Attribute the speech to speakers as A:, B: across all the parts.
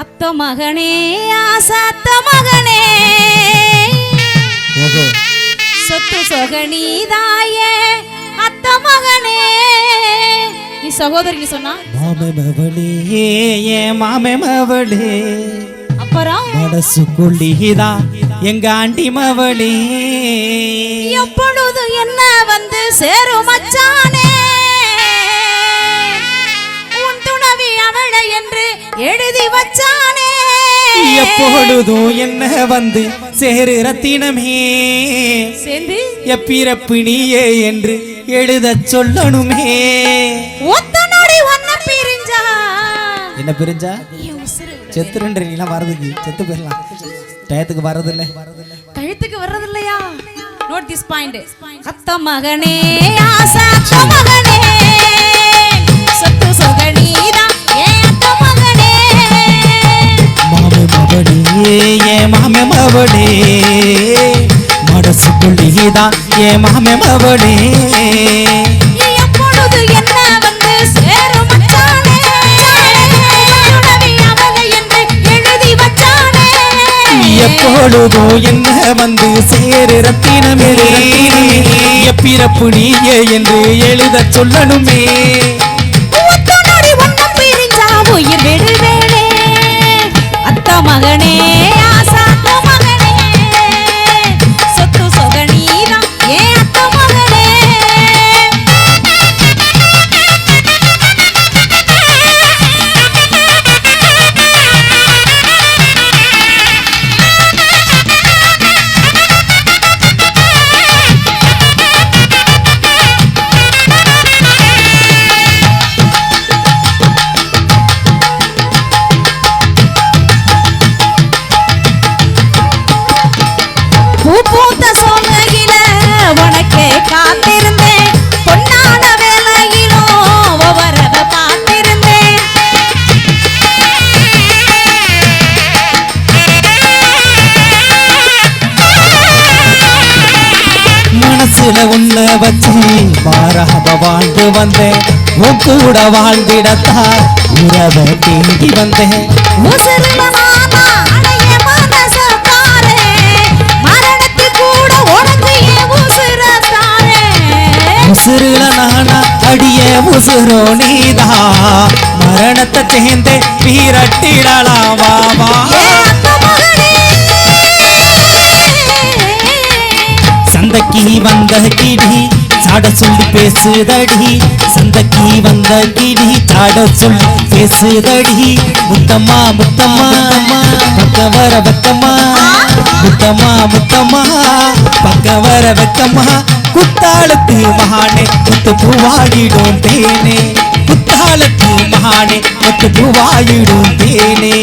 A: அத்த மகனே ஆசாத்த மகனே. சொத்து சொகனீதாயே அத்த மகனே. நீ சகோதரி சொன்னா?
B: மாமே மவளே ஏ மாமே மவளே.
A: அப்புறம்?
B: மனசு கொள்ளிதா எங்க ஆண்டி மவளே.
A: எப்பொழுது என்ன வந்து சேரும் மச்சானே? எழுதி வச்சானே.
B: எப்பொழுதும் என்ன வந்து சேரு ரத்தினமே
A: சேர்ந்து
B: எப்பிறப்பு நீயே என்று எழுதச் சொல்லணுமே.
A: ஒத்த நொடி ஒன்ன பிரிஞ்சா?
B: என்ன பிரிஞ்சா? செத்துருன்ற நீலாம் வரதுக்கு செத்து போயிடலாம். டயத்துக்கு வரதில்ல
A: கழுத்துக்கு வர்றது இல்லையா நோட் திஸ் பாயிண்ட் அத்த மகனே மகனே.
B: கொள்ளிதா ஏ மாமே மவளே
A: எப்பொழுது என்ன வந்து சேரும் எழுதி
B: எப்பொழுதும் என்ன வந்து சேரு ரத்தினமே. எப்பிறப்பு நீயே என்று எழுதச் சொல்லணுமே.
A: உயிர் விடுவேனே. அத்த மகனே.
B: மனசுல உன்ன வச்சு மாறாம வாழ்ந்து வந்தேன். உன் கூட வாழ்ந்திடத்தா உறவை தேடி வந்தேன்.
A: உசுருல நானா அடைய உசுர
B: நீதா. மரணத்தை சேர்ந்தே வீரட்டிடலாம் வா சந்தைக்கு வந்த கிடி சாட சொல்லி பேசுதடி. சந்தைக்கு வந்த கிடி சாட சொல்லி பேசுதடி. முத்தம்மா முத்தம்மா பக்க வர வெக்கம்மா. முத்தம்மா முத்தம்மா பக்க வர வெக்கம்மா. குத்தாளத்து மகானே குத்து பூவாயிடும் தேனே. குத்தாளத்து மகானே முத்து பூவாயிடும் தேனே.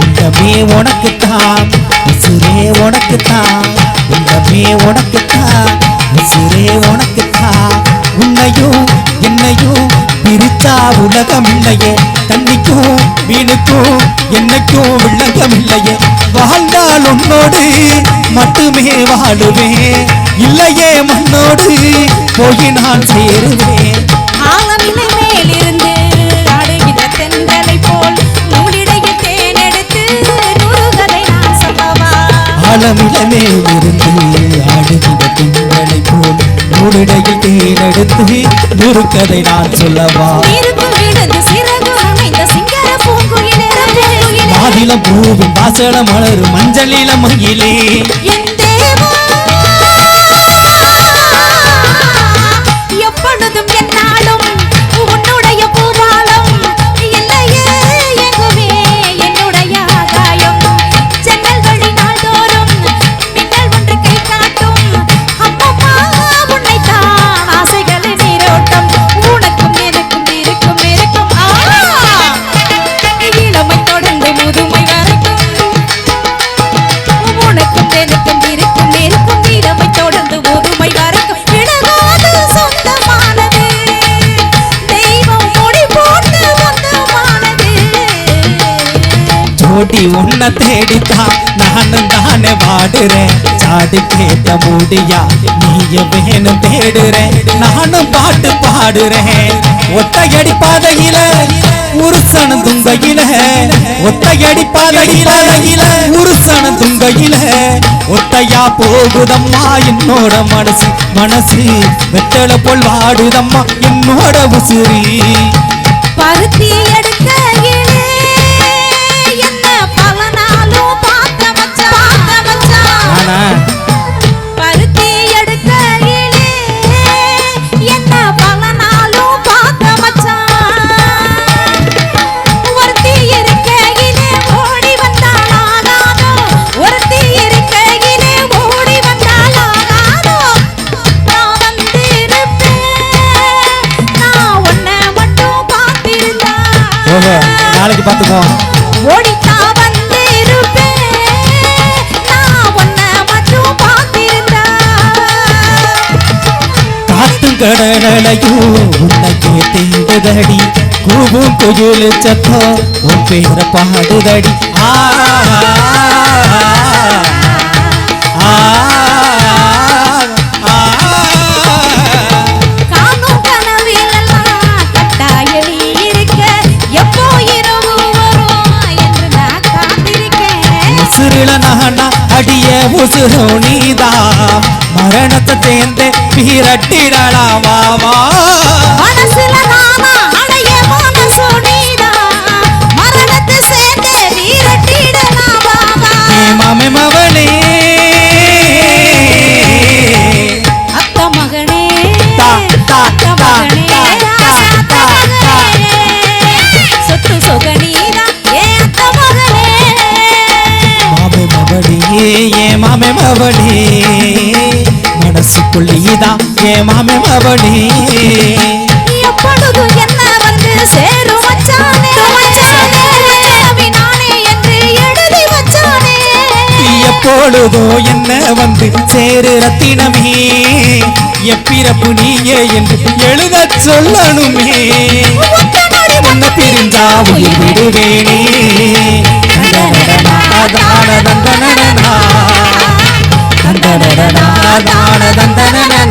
B: உள்ளமே உனக்குத்தான் உசுரே உனக்குத்தான். உள்ளமே உனக்குத்தான் உசிரே உனக்குத்தான் உன்னையும் என்னையும் பிரிச்சா உலகம் இல்லையே தண்ணிக்கும் வீணுக்கும் என்னைக்கும் விளக்கம் இல்லையே வாழ்ந்தால் உன்னோடு மட்டுமே வாழுவேன். இல்லையே மண்ணோடு போய் நான் சேருவேன். ஆழமிலமே இருந்து ஆடுகிற திங்களை போல் நூலிடையில் தேனெடுத்து நுறுக்கதை நான் சொல்லவா. மாதிளம் பூவின் வாசல மலர் மஞ்சளில மயிலே
A: ஓடி
B: ஜோடி உன்னை தேடித்தான் நானும் தானே வாடுறேன் சாடு கேட்ட மூடியா நீய வேணும் தேடுறேன். நானும் பாட்டு பாடுறேன். ஒத்தையடி பாதையில உருசன தும்பையில. ஒத்தையடி பாதையில உருசன தும்பையில. ஒத்தையா போகுதம்மா என்னோட மனசு மனசு. வெத்தலை போல் வாடுதம்மா என்னோட உசுரி. நாளைக்கு பார்த்துக்குவோம்.
A: ஓடித்தா
B: கடலையும் உன்னை கேட்டீடுதடி கூவும் குயில் சத்தம் உன் பேர பாடுதடி. ஆ, அடிய நீதா மரணத்தை சேர்ந்து பீரட்டிடலாம் மனசுக்குள்ளீதான் ஏ மாமே மவளே
A: எப்பொழுது என்ன வந்து சேரும் மச்சானே? மச்சானே நானே என்று எழுதி வச்சானே
B: எப்பொழுதோ என்ன வந்து சேரு ரத்தினமே? எப்பிறப்பு நீயே என்று எழுத சொல்லணுமே. உன்னை பிரிஞ்சா உயிர் விடுவேனே. தந்தனடனா, தான தந்தனடனா. தந்தனடனா, தான தந்தன